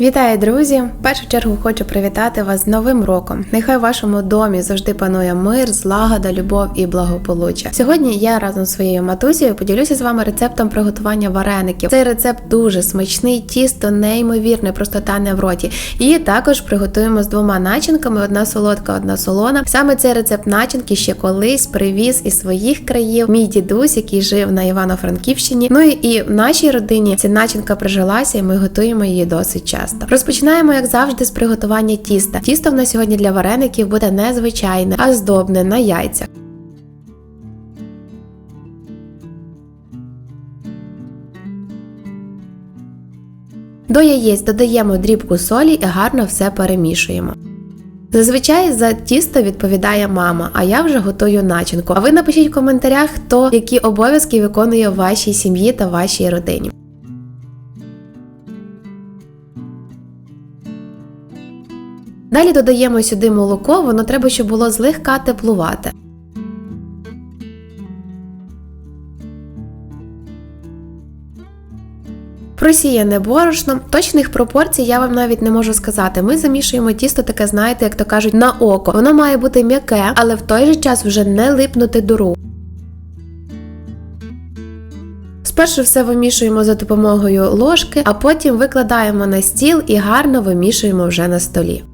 Вітаю, друзі! В першу чергу хочу привітати вас з Новим роком. Нехай в вашому домі завжди панує мир, злагода, любов і благополуччя. Сьогодні я разом з своєю матусею поділюся з вами рецептом приготування вареників. Цей рецепт дуже смачний, тісто неймовірне, просто тане в роті. І також приготуємо з двома начинками: одна солодка, одна солона. Саме цей рецепт начинки ще колись привіз із своїх країв мій дідусь, який жив на Івано-Франківщині. Ну і, в нашій родині ця начинка прижилася, і ми готуємо її досить часто. Розпочинаємо, як завжди, з приготування тіста. Тісто в нас сьогодні для вареників буде не звичайне, а здобне на яйцях. До яєць додаємо дрібку солі і гарно все перемішуємо. Зазвичай за тісто відповідає мама, а я вже готую начинку. А ви напишіть в коментарях, хто які обов'язки виконує в вашій сім'ї та вашій родині. Далі додаємо сюди молоко, воно треба, щоб було злегка теплувати. Просіяне борошно, точних пропорцій я вам навіть не можу сказати. Ми замішуємо тісто таке, знаєте, як то кажуть, на око. Воно має бути м'яке, але в той же час вже не липнути до рук. Спершу все вимішуємо за допомогою ложки, а потім викладаємо на стіл і гарно вимішуємо вже на столі.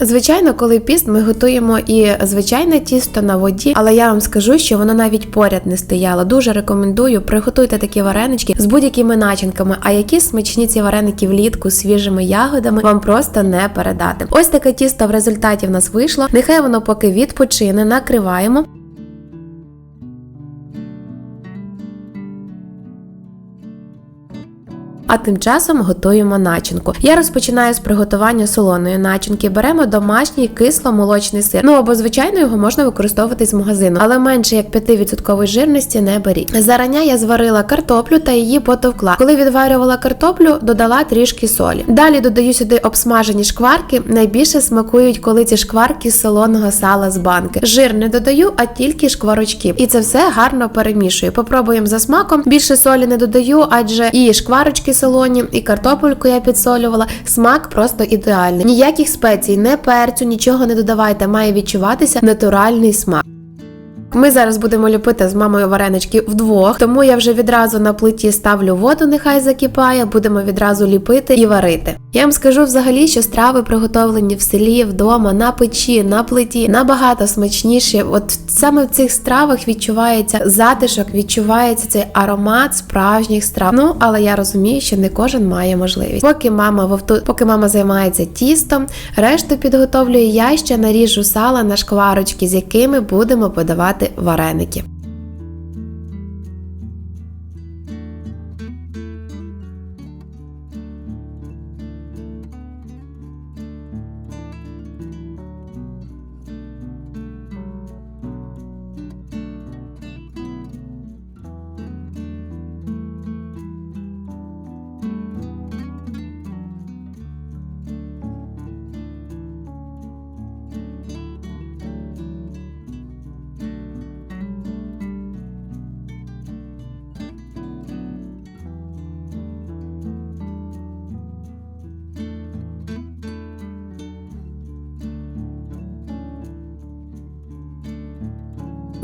Звичайно, коли піст, ми готуємо і звичайне тісто на воді, але я вам скажу, що воно навіть поряд не стояло. Дуже рекомендую, приготуйте такі варенички з будь-якими начинками. А які смачні ці вареники влітку з свіжими ягодами вам просто не передати. Ось таке тісто в результаті в нас вийшло. Нехай воно поки відпочине, накриваємо. А тим часом готуємо начинку. Я розпочинаю з приготування солоної начинки. Беремо домашній кисло-молочний сир. Ну або звичайно його можна використовувати з магазину, але менше як 5% жирності не беріть. Зарання я зварила картоплю та її потовкла. Коли відварювала картоплю, додала трішки солі. Далі додаю сюди обсмажені шкварки. Найбільше смакують, коли ці шкварки з солоного сала з банки. Жир не додаю, а тільки шкварочки. І це все гарно перемішую. Попробуємо за смаком. Більше солі не додаю, адже і шкварочки солоні, і картопельку я підсолювала. Смак просто ідеальний. Ніяких спецій, не перцю, нічого не додавайте. Має відчуватися натуральний смак. Ми зараз будемо ліпити з мамою варенички вдвох, тому я вже відразу на плиті ставлю воду, нехай закипає, будемо відразу ліпити і варити. Я вам скажу взагалі, що страви приготовлені в селі, вдома, на печі, на плиті набагато смачніші. От саме в цих стравах відчувається затишок, відчувається цей аромат справжніх страв. Ну але я розумію, що не кожен має можливість. Поки мама вовту, поки мама займається тістом, решту підготовлюю я ще наріжу сала на шкварочки, з якими будемо подавати вареники.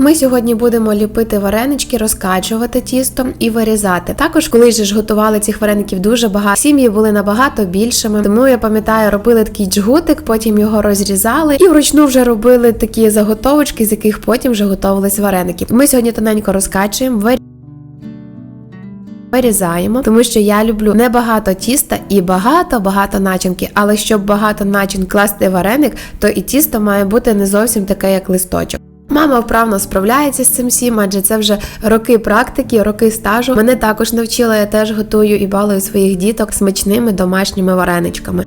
Ми сьогодні будемо ліпити варенички, розкачувати тісто і вирізати. Також, коли ж готували цих вареників дуже багато, сім'ї були набагато більшими. Тому я пам'ятаю, робили такий джгутик, потім його розрізали і вручну вже робили такі заготовочки, з яких потім вже готувались вареники. Ми сьогодні тоненько розкачуємо. Вирізаємо, тому що я люблю не багато тіста і багато-багато начинки. Але щоб багато начин класти вареник, то і тісто має бути не зовсім таке, як листочок. Мама вправно справляється з цим всім, адже це вже роки практики, роки стажу. Мене також навчила, я теж готую і балую своїх діток смачними домашніми вареничками.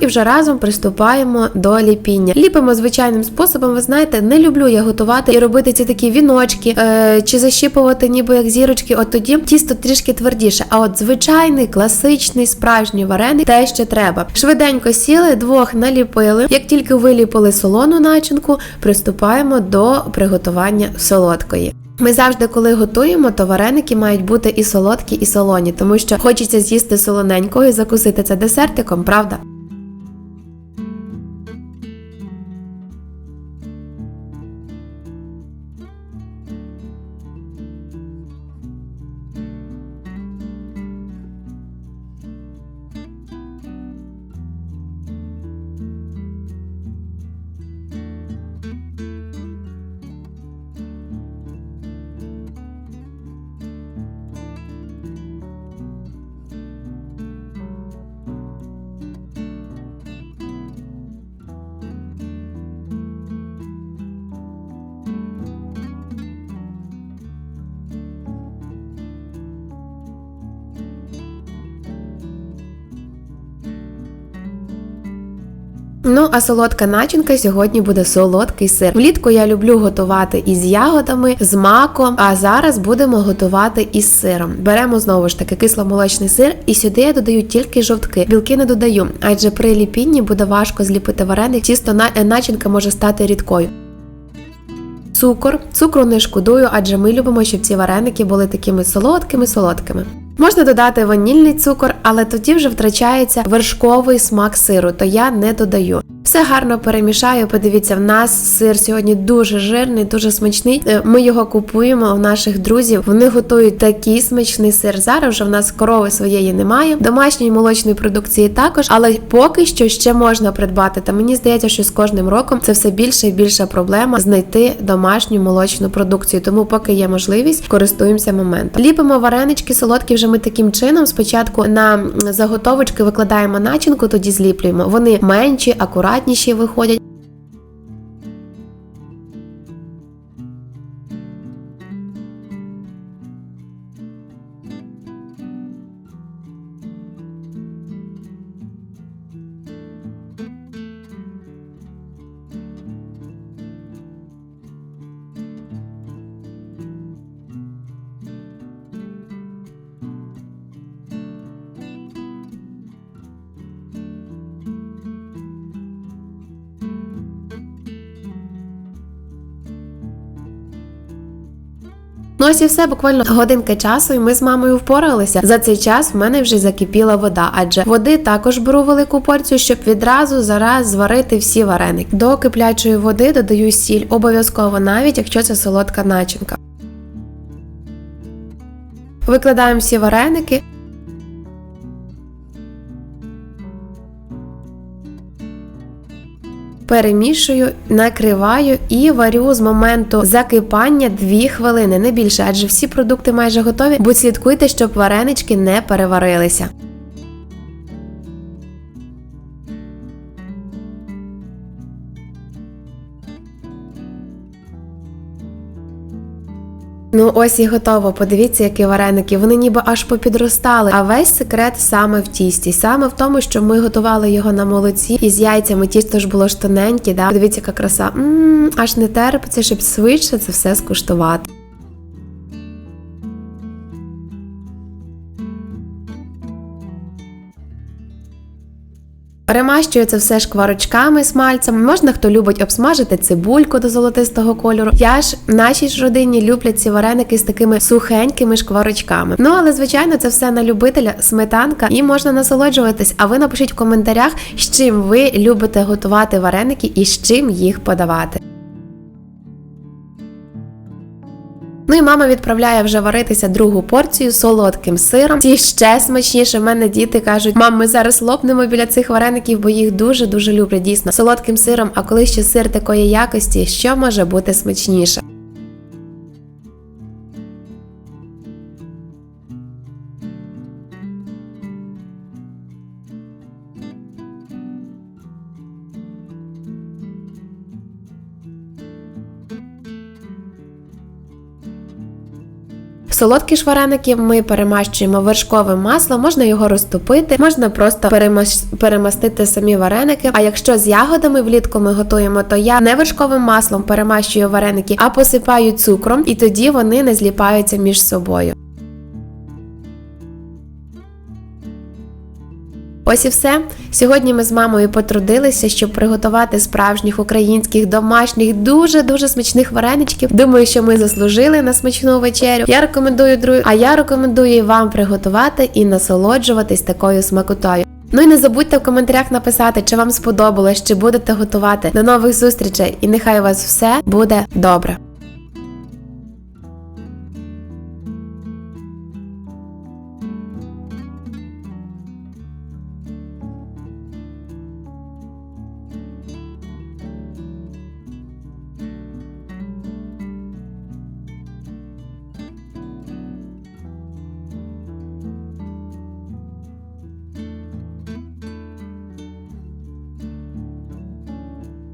І вже разом приступаємо до ліпіння. Ліпимо звичайним способом. Ви знаєте, не люблю я готувати і робити ці такі віночки е, чи защіпувати, ніби як зірочки. От тоді тісто трішки твердіше. А от звичайний, класичний, справжній вареник те, що треба. Швиденько сіли, двох наліпили. Як тільки виліпили солону начинку, приступаємо до приготування солодкої. Ми завжди, коли готуємо, то вареники мають бути і солодкі, і солоні, тому що хочеться з'їсти солоненького і закусити це десертиком, правда? Ну, а солодка начинка сьогодні буде солодкий сир. Влітку я люблю готувати із ягодами, з маком, а зараз будемо готувати із сиром. Беремо знову ж таки кисломолочний сир, і сюди я додаю тільки жовтки. Білки не додаю, адже при ліпінні буде важко зліпити вареник, тісто на- начинка може стати рідкою. Цукор. Цукру не шкодую, адже ми любимо, щоб ці вареники були такими солодкими-солодкими. Можна додати ванільний цукор, але тоді вже втрачається вершковий смак сиру, то я не додаю. Все гарно перемішаю. Подивіться, в нас сир сьогодні дуже жирний, дуже смачний. Е, Ми його купуємо у наших друзів. Вони готують такий смачний сир. Зараз вже в нас корови своєї немає. Домашньої молочної продукції також, але поки що ще можна придбати. Та мені здається, що з кожним роком це все більше і більша проблема знайти домашню молочну продукцію. Тому, поки є можливість, користуємося моментом. Ліпимо варенички солодкі вже ми таким чином. Спочатку на заготовочки викладаємо начинку, тоді зліплюємо. Вони менші, акуратніші виходять. Ну ось і все, буквально годинка часу, і ми з мамою впоралися. За цей час в мене вже закипіла вода, адже води також беру велику порцію, щоб відразу зараз зварити всі вареники. До киплячої води додаю сіль, обов'язково, навіть якщо це солодка начинка. Викладаємо всі вареники. Перемішую, накриваю і варю з моменту закипання 2 хвилини, не більше, адже всі продукти майже готові. Будь слідкуйте, щоб варенички не переварилися. Ну ось і готово. Подивіться, які вареники. Вони ніби аж попідростали. А весь секрет саме в тісті, саме в тому, що ми готували його на молоці із яйцями. Тісто ж було ж тоненьке, да? Подивіться, яка краса. М-м, аж не терпиться, щоб швидше це все скуштувати. Перемащую все шкварочками смальцем. Можна хто любить обсмажити цибульку до золотистого кольору. Я ж в нашій ж родині люблять ці вареники з такими сухенькими шкварочками. Ну але звичайно, це все на любителя, сметанка і можна насолоджуватись. А ви напишіть в коментарях, з чим ви любите готувати вареники і з чим їх подавати. Ну і мама відправляє вже варитися другу порцію солодким сиром. Ці ще смачніше. В мене діти кажуть, мам, ми зараз лопнемо біля цих вареників, бо їх дуже дуже люблять дійсно солодким сиром. А коли ще сир такої якості, що може бути смачніше? Солодкі ж вареники ми перемащуємо вершковим маслом, можна його розтопити, можна просто перемас- перемастити самі вареники. А якщо з ягодами влітку ми готуємо, то я не вершковим маслом перемащую вареники, а посипаю цукром, і тоді вони не зліпаються між собою. Ось і все. Сьогодні ми з мамою потрудилися, щоб приготувати справжніх українських домашніх дуже дуже смачних вареничків. Думаю, що ми заслужили на смачну вечерю. Я рекомендую друзі, а я рекомендую вам приготувати і насолоджуватись такою смакотою. Ну і не забудьте в коментарях написати, чи вам сподобалось, чи будете готувати. До нових зустрічей, і нехай у вас все буде добре.